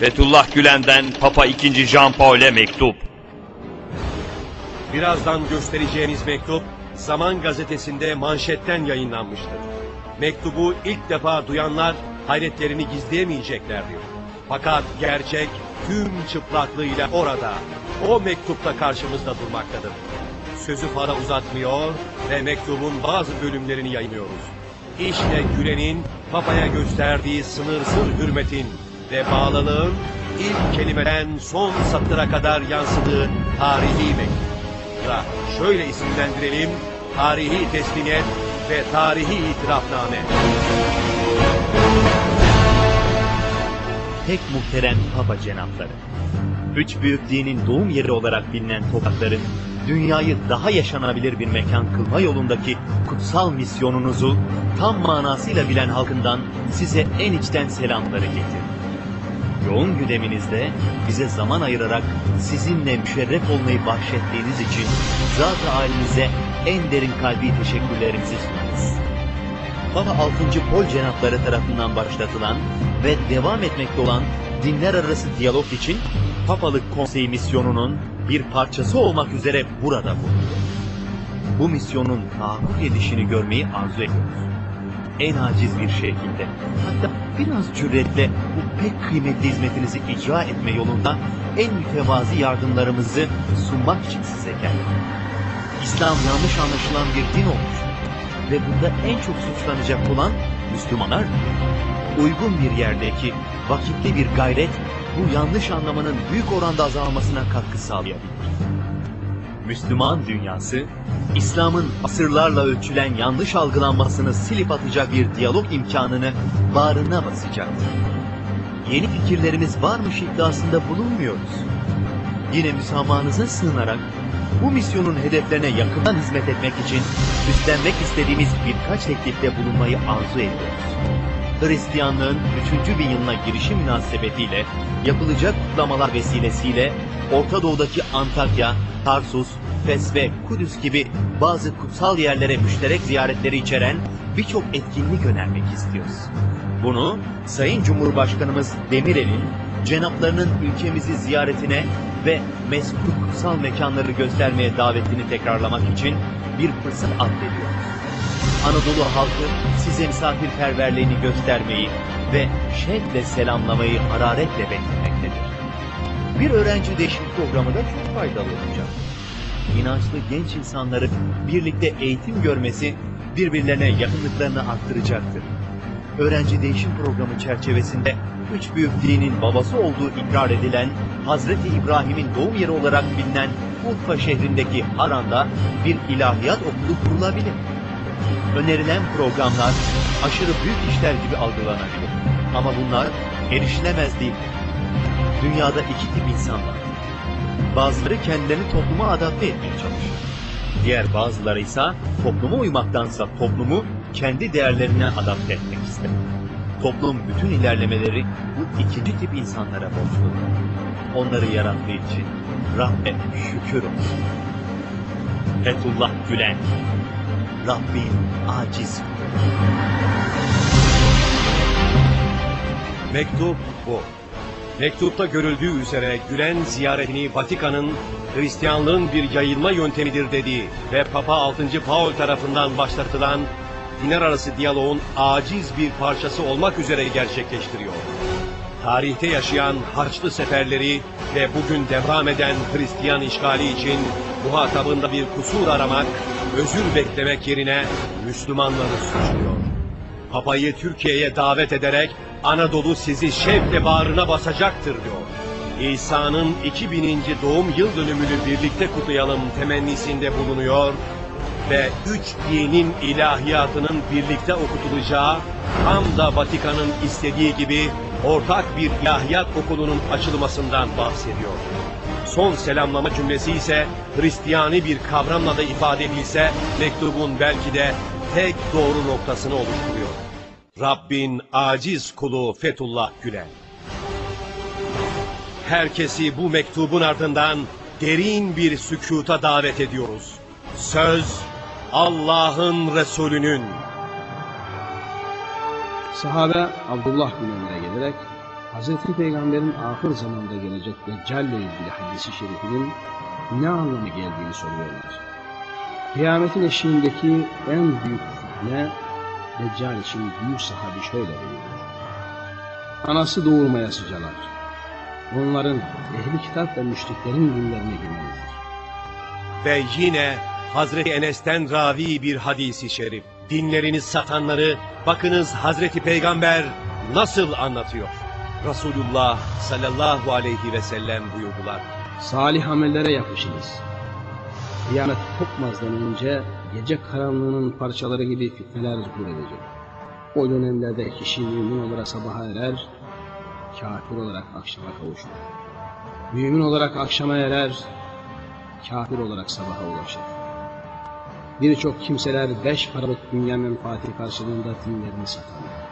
Fethullah Gülen'den Papa II. Jean Paul'e mektup. Birazdan göstereceğimiz mektup Zaman gazetesinde manşetten yayınlanmıştır. Mektubu ilk defa duyanlar hayretlerini gizleyemeyeceklerdir. Fakat gerçek tüm çıplaklığıyla orada, o mektupta karşımızda durmaktadır. Sözü fara uzatmıyor ve mektubun bazı bölümlerini yayınlıyoruz. İşte Gülen'in Papa'ya gösterdiği sınırsız hürmetin ve bağlılığın ilk kelimeden son satıra kadar yansıdığı tarihi mektup. Şöyle isimlendirelim, tarihi teslimiyet ve tarihi itirafname. Pek muhterem Papa Cenapları. Üç büyük dinin doğum yeri olarak bilinen toprakların dünyayı daha yaşanabilir bir mekan kılma yolundaki kutsal misyonunuzu tam manasıyla bilen halkından size en içten selamları getir. Yoğun gündeminizde bize zaman ayırarak sizinle müşerref olmayı bahşettiğiniz için zat-ı halinize en derin kalbi teşekkürlerimizi sunarız. Papa 6. Pol Cenapları tarafından başlatılan ve devam etmekte olan dinler arası diyalog için Papalık Konseyi misyonunun bir parçası olmak üzere burada bulunuyor. Bu misyonun tahakkuk edişini görmeyi arzu ediyoruz. En aciz bir şekilde, hatta biraz cüretle bu pek kıymetli hizmetinizi icra etme yolunda en mütevazi yardımlarımızı sunmak için size geldik. İslam yanlış anlaşılan bir din olmuş ve bunda en çok suçlanacak olan Müslümanlar. Uygun bir yerdeki vakitli bir gayret bu yanlış anlamanın büyük oranda azalmasına katkı sağlayabilir. Müslüman dünyası, İslam'ın asırlarla ölçülen yanlış algılanmasını silip atacak bir diyalog imkanını bağrına basacaktır. Yeni fikirlerimiz varmış iddiasında bulunmuyoruz. Yine müsamahınıza sığınarak bu misyonun hedeflerine yakından hizmet etmek için üstlenmek istediğimiz birkaç teklifte bulunmayı arzu ediyoruz. Hristiyanlığın 3. bin yılına girişi münasebetiyle yapılacak kutlamalar vesilesiyle Orta Doğu'daki Antakya, Tarsus, Fes ve Kudüs gibi bazı kutsal yerlere müşterek ziyaretleri içeren birçok etkinlik önermek istiyoruz. Bunu Sayın Cumhurbaşkanımız Demirel'in cenaplarının ülkemizi ziyaretine ve meskul kutsal mekanları göstermeye davetini tekrarlamak için bir fırsat addediyoruz. Anadolu halkı size misafirperverliğini göstermeyi ve şevkle selamlamayı hararetle beklemektedir. Bir öğrenci değişim programı da çok faydalı olacak. İnançlı genç insanların birlikte eğitim görmesi birbirlerine yakınlıklarını arttıracaktır. Öğrenci değişim programı çerçevesinde üç büyük dinin babası olduğu ikrar edilen Hazreti İbrahim'in doğum yeri olarak bilinen Urfa şehrindeki Haran'da bir ilahiyat okulu kurulabilir. Önerilen programlar aşırı büyük işler gibi algılanabilir. Ama bunlar erişilemez değil. Dünyada iki tip insan var. Bazıları kendilerini topluma adapte etmeye çalışır. Diğer bazıları ise topluma uymaktansa toplumu kendi değerlerine adapte etmek ister. Toplum bütün ilerlemeleri bu ikinci tip insanlara borçludur. Onları yarattığı için Rabbe şükür olsun. Fethullah Gülen Rabbin aciz Mektup bu. Mektupta görüldüğü üzere Gülen ziyaretini Vatikan'ın Hristiyanlığın bir yayılma yöntemidir dediği ve Papa 6. Paul tarafından başlatılan dinler arası diyaloğun aciz bir parçası olmak üzere gerçekleştiriyor. Tarihte yaşayan Haçlı seferleri ve bugün devam eden Hristiyan işgali için muhatabında bir kusur aramak, özür beklemek yerine Müslümanları suçluyor. Papayı Türkiye'ye davet ederek Anadolu sizi şevkle bağrına basacaktır diyor. İsa'nın 2000. doğum yıl dönümünü birlikte kutlayalım temennisinde bulunuyor ve üç dinin ilahiyatının birlikte okutulacağı tam da Vatikan'ın istediği gibi ortak bir ilahiyat okulunun açılmasından bahsediyor. Son selamlama cümlesi ise Hristiyani bir kavramla da ifade edilse mektubun belki de tek doğru noktasını oluşturuyor. Rabbin aciz kulu Fethullah Gülen. Herkesi bu mektubun ardından derin bir sükuta davet ediyoruz. Söz Allah'ın Resulünün. Sahabe Abdullah bin Ömer'e gelerek Hz. Peygamber'in ahir zamanda gelecek Deccal ile ilgili hadisi şerifinin ne anlamı geldiğini soruyorlar. Kıyametin eşiğindeki en büyük fitne Deccal için büyük sahabi şöyle buyuruyor. Anası doğurmaya sıcalar. Onların ehli kitap ve müşriklerin günlerine girmelidir. Ve yine Hazreti Enes'ten ravi bir hadisi şerif. Dinlerini satanları bakınız Hazreti Peygamber nasıl anlatıyor. Resulullah sallallahu aleyhi ve sellem buyurdular. Salih amellere yapışınız. Kıyamet kopmazdan önce gece karanlığının parçaları gibi fitneler zuhur edecek. O dönemlerde kişi mümin olarak sabaha erer, kafir olarak akşama kavuşur. Mümin olarak akşama erer, kafir olarak sabaha ulaşır. Birçok kimseler beş paralık dünya menfaati karşılığında dinlerini satarlar.